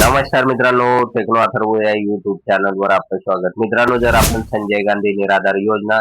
नमस्कार मित्रांनो टेक्नो अथर्व या युट्यूब चॅनलवर आपलं स्वागत. मित्रांनो जर आपण संजय गांधी निराधार योजना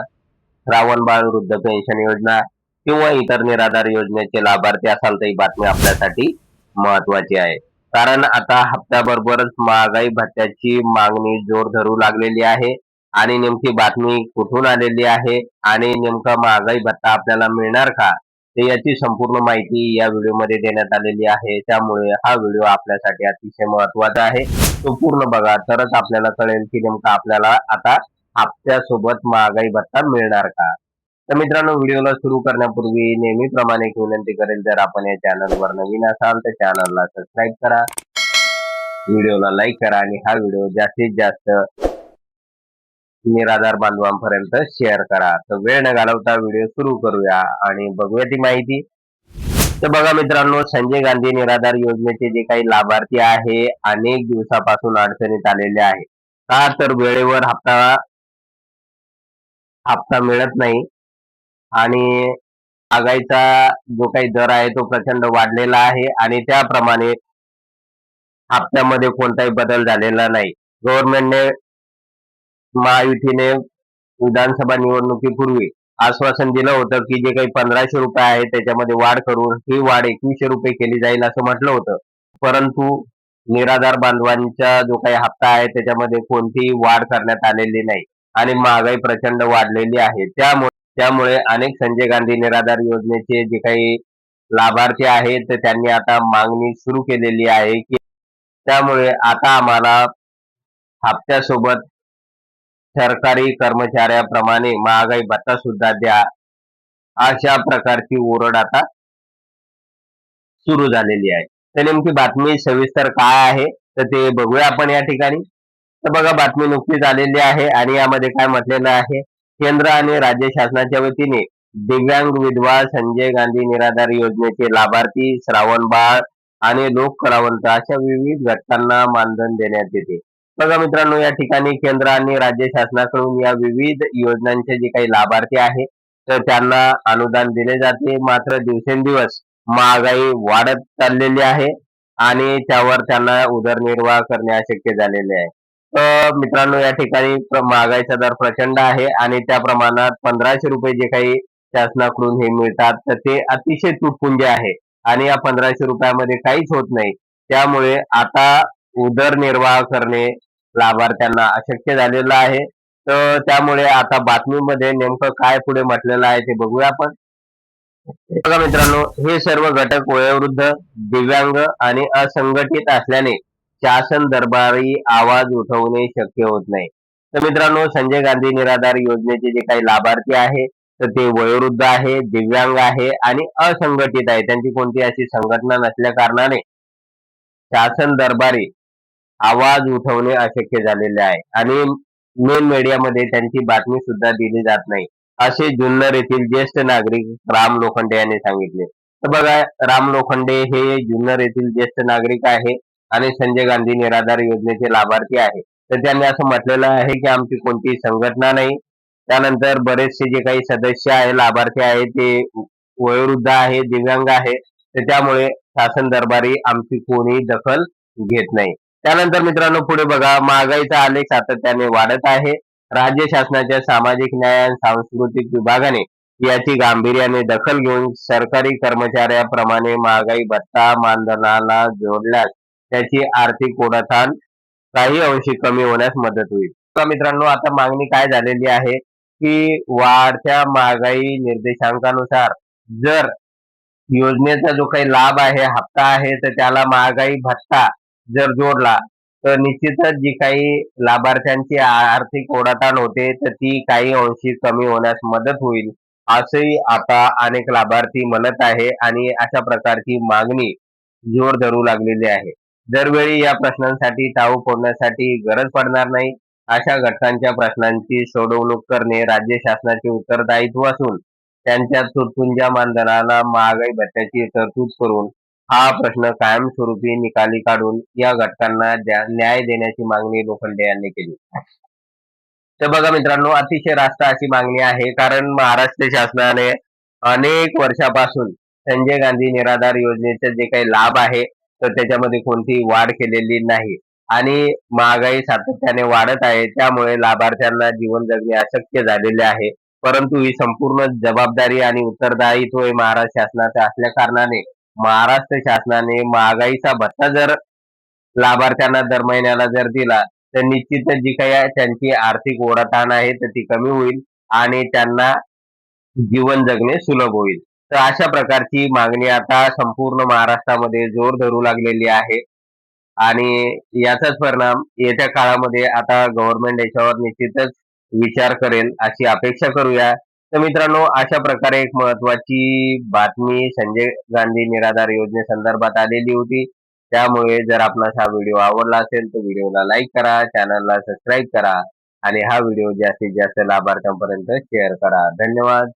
श्रावण बाळ वृद्ध पेन्शन योजना किंवा इतर निराधार योजनेचे लाभार्थी असाल तर ही बातमी आपल्यासाठी महत्वाची आहे. कारण आता हप्त्याबरोबरच महागाई भत्त्याची मागणी जोर धरू लागलेली आहे आणि नेमकी बातमी कुठून आलेली आहे आणि नेमका महागाई भत्ता आपल्याला मिळणार का? ते याची संपूर्ण माहिती या व्हिडिओमध्ये देण्यात आलेली आहे. त्यामुळे हा व्हिडिओ आपल्यासाठी अतिशय महत्त्वाचा आहे. तो पूर्ण बघा. तरच आपल्याला कळेल की नेमका आपल्याला आता हप्त्यासोबत महागाई भत्ता मिळणार का? तर मित्रांनो व्हिडिओला सुरू करण्यापूर्वी नेहमीप्रमाणे एक विनंती करेल. जर आपण या चॅनलवर नवीन असाल तर चॅनलला सबस्क्राईब करा. व्हिडिओला लाईक करा आणि हा व्हिडिओ जास्तीत जास्त निराधार बांधवांपर्यंत शेअर करा. तर वेळ न घालवता व्हिडिओ सुरू करूया आणि बघूया ती माहिती. तर बघा मित्रांनो संजय गांधी निराधार योजनेचे जे काही लाभार्थी आहे अनेक दिवसापासून अडचणीत आलेले आहे. का तर वेळेवर हप्ता हप्ता मिळत नाही आणि आगाईचा जो काही दर आहे तो प्रचंड वाढलेला आहे आणि त्याप्रमाणे हप्त्यामध्ये कोणताही बदल झालेला नाही. गव्हर्नमेंटने महायुतीने विधानसभा निवडणुकीपूर्वी आश्वासन दिलं होतं की जे काही पंधराशे रुपये आहे त्याच्यामध्ये वाढ करून ही वाढ एकवीसशे रुपये केली जाईल असं म्हटलं होतं. परंतु निराधार बांधवांचा जो काही हप्ता आहे त्याच्यामध्ये कोणतीही वाढ करण्यात आलेली नाही आणि महागाई प्रचंड वाढलेली आहे. त्यामुळे त्यामुळे अनेक संजय गांधी निराधार योजनेचे जे काही लाभार्थी आहेत तर त्यांनी आता मागणी सुरू केलेली आहे की त्यामुळे आता आम्हाला हप्त्यासोबत सरकारी कर्मचाऱ्याप्रमाणे महागाई भत्ता सुद्धा द्या. अशा प्रकारची ओरड आता सुरू झालेली आहे. तर नेमकी बातमी सविस्तर काय आहे तर ते बघूया आपण या ठिकाणी. तर बघा बातमी नुकतीच आलेली आहे आणि यामध्ये काय म्हटलेलं आहे. केंद्र आणि राज्य शासनाच्या वतीने दिव्यांग विधवा संजय गांधी निराधार योजनेचे लाभार्थी श्रावण बाळ आणि लोक कलावंत अशा विविध घटकांना मानधन देण्यात येते. बघा मित्रांनो या ठिकाणी केंद्र आणि राज्य शासनाकडून या विविध योजनांचे जे काही लाभार्थी आहे तर त्यांना अनुदान दिले जाते. मात्र दिवसेंदिवस महागाई वाढत चाललेली आहे आणि त्यावर त्यांना उदरनिर्वाह करणे अशक्य झालेले आहे. तर मित्रांनो या ठिकाणी महागाईचा दर प्रचंड आहे आणि त्या प्रमाणात पंधराशे रुपये जे काही शासनाकडून हे मिळतात तर ते अतिशय तुटपुंजे आहे आणि या पंधराशे रुपयामध्ये काहीच होत नाही. त्यामुळे आता उदरनिर्वाह करणे लाभार्थ्यांना अशक्य झालेलं आहे. तर त्यामुळे आता बातमीमध्ये नेमकं काय पुढे म्हटलेलं आहे ते बघूया आपण. बघा मित्रांनो हे सर्व घटक वयोवृद्ध दिव्यांग आणि असंघटित असल्याने शासन दरबारी आवाज उठवणे शक्य होत नाही. तर मित्रांनो संजय गांधी निराधार योजनेचे जे काही लाभार्थी आहे तर ते वयोवृद्ध आहे दिव्यांग आहे आणि असंघटित आहे. त्यांची कोणती अशी संघटना नसल्या कारणाने शासन दरबारी आवाज उठवणे अशक्य झालेले आहे. आणि मेन मीडियामध्ये त्यांची बातमी सुद्धा दिली जात नाही. असे जुन्नर येथील ज्येष्ठ नागरिक राम लोखंडे यांनी सांगितले. तर बघा राम लोखंडे हे जुन्नर येथील ज्येष्ठ नागरिक आहे आणि संजय गांधी निराधार योजनेचे लाभार्थी आहे. तर त्यांनी असं म्हटलेलं आहे की आमची कोणतीही संघटना नाही. त्यानंतर बरेचसे जे काही सदस्य आहे लाभार्थी आहे ते वयोवृद्ध आहे दिव्यांग आहे. तर त्यामुळे शासन दरबारी आमची कोणी दखल घेत नाही. त्यानंतर मित्रांनो पुढे बघा. महागाईचा आलेख सातत्याने वाढत आहे. राज्य शासनाच्या सामाजिक न्याय आणि सांस्कृतिक विभागाने याची गांभीर्याने दखल घेऊन सरकारी कर्मचाऱ्याप्रमाणे महागाई भत्ता मानधनाला जोडल्यास त्याची आर्थिक ओढाताण काही अंशी कमी होण्यास मदत होईल. तर मित्रांनो आता मागणी काय झालेली आहे? की वाढत्या महागाई निर्देशांकानुसार जर योजनेचा जो काही लाभ आहे हप्ता आहे तर त्याला महागाई भत्ता जर जोडला तर निश्चितच जी काही लाभार्थ्यांची आर्थिक ओढाताण होते तर ती काही अंशी कमी होण्यास मदत होईल असंही आता अनेक लाभार्थी म्हणत आहे आणि अशा प्रकारची मागणी जोर धरू लागलेली आहे. दरवेळी या प्रश्नांसाठी टाऊ फोडण्यासाठी गरज पडणार नाही अशा घटकांच्या प्रश्नांची सोडवणूक करणे राज्य शासनाचे उत्तरदायित्व असून त्यांच्या तुटपुंजा मानधनाला महागाई भत्त्याची तरतूद करून हा प्रश्न कायमस्वरूपी निकाली काढून या घटकांना न्याय देण्याची मागणी लोखंडे यांनी केली. तर बघा मित्रांनो अतिशय रास्त अशी मागणी आहे कारण महाराष्ट्र शासनाने अनेक वर्षापासून संजय गांधी निराधार योजनेचे जे काही लाभ आहे तर त्याच्यामध्ये कोणतीही वाढ केलेली नाही. आणि महागाई सातत्याने वाढत आहे त्यामुळे लाभार्थ्यांना जीवन जगणे अशक्य झालेले आहे. परंतु ही संपूर्ण जबाबदारी आणि उत्तरदायित्व हे महाराष्ट्र शासनाचे असल्या कारणाने महाराष्ट्र शासनाने महागाईचा भत्ता जर लाभार्थ्यांना दर महिन्याला जर दिला तर निश्चितच जी काही त्यांची आर्थिक ओढाताण आहे तर ती कमी होईल आणि त्यांना जीवन जगणे सुलभ होईल. तर अशा प्रकारची मागणी आता संपूर्ण महाराष्ट्रामध्ये जोर धरू लागलेली आहे. आणि याचाच परिणाम येत्या काळामध्ये आता गव्हर्नमेंट याच्यावर निश्चितच विचार करेल अशी अपेक्षा करूया. तर मित्रांनो अशा प्रकारे एक महत्वाची बातमी संजय गांधी निराधार योजनेसंदर्भात आलेली होती. त्यामुळे जर आपणास हा व्हिडिओ आवडला असेल तर व्हिडिओला लाईक करा चॅनलला सबस्क्राईब करा आणि हा व्हिडिओ जास्तीत जास्त लाभार्थ्यांपर्यंत शेअर करा. धन्यवाद.